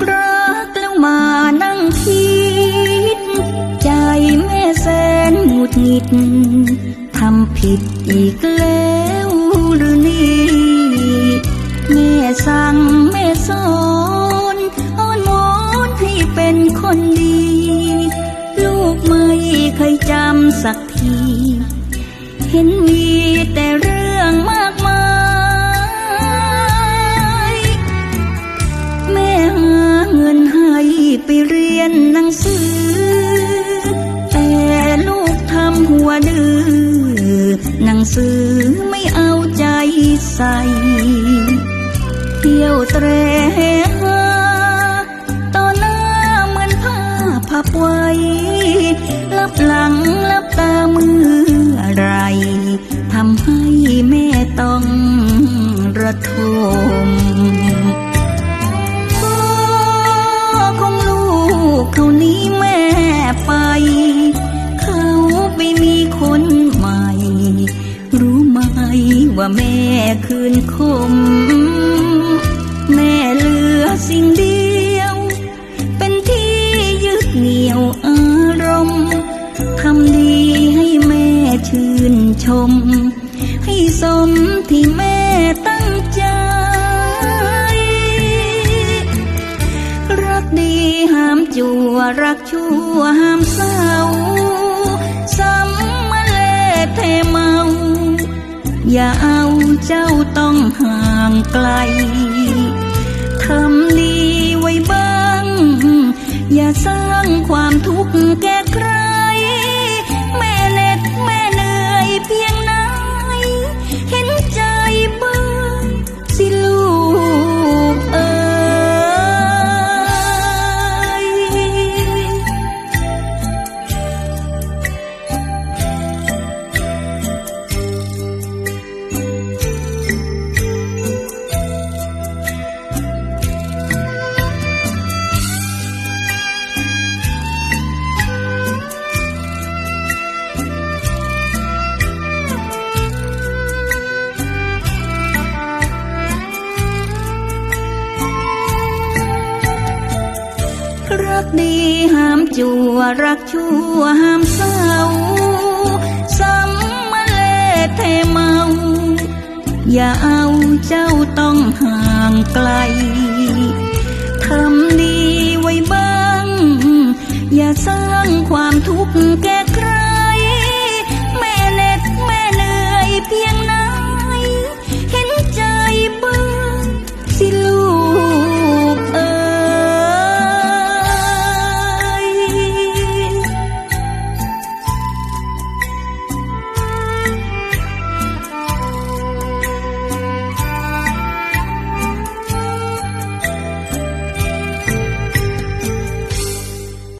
กรักแล้วมานั่งคิด ใจแม่แสนหงุดหงิดทำผิดอีกแล้วหรือนี่แม่สั่งแม่สอนอ้อนวอนให้เป็นคนดี ลูกไม่เคยจำสักที เห็นมีแต่เรื่ สือไม่เอาใจใส่เที่ยวเตรหาต่อหน้าเหมือนผ้าพับไว้ลับหลังลับตาเมื่อไรทำให้แม่ต้องระทมพ่อของลูกเขานี้ ว่าแม่คืนคม แม่เหลือสิ่งเดียว เป็นที่ยึดเหนี่ยวอารมณ์ทำดีให้แม่ชื่นชม ให้สมที่แม่ตั้งใจ รักดีห้ามจั่วรักชั่วห้ามเศร้าซ้ำมาเลเท อย่าเอาเจ้าต้องห่างไกล รักดีห้ามจัวรักชั่วห้ามเศร้าสำมาเลเทเมา อย่าเอาเจ้าต้องห่างไกลทำดีไว้บ้าง อย่าสร้างความทุกข์แก่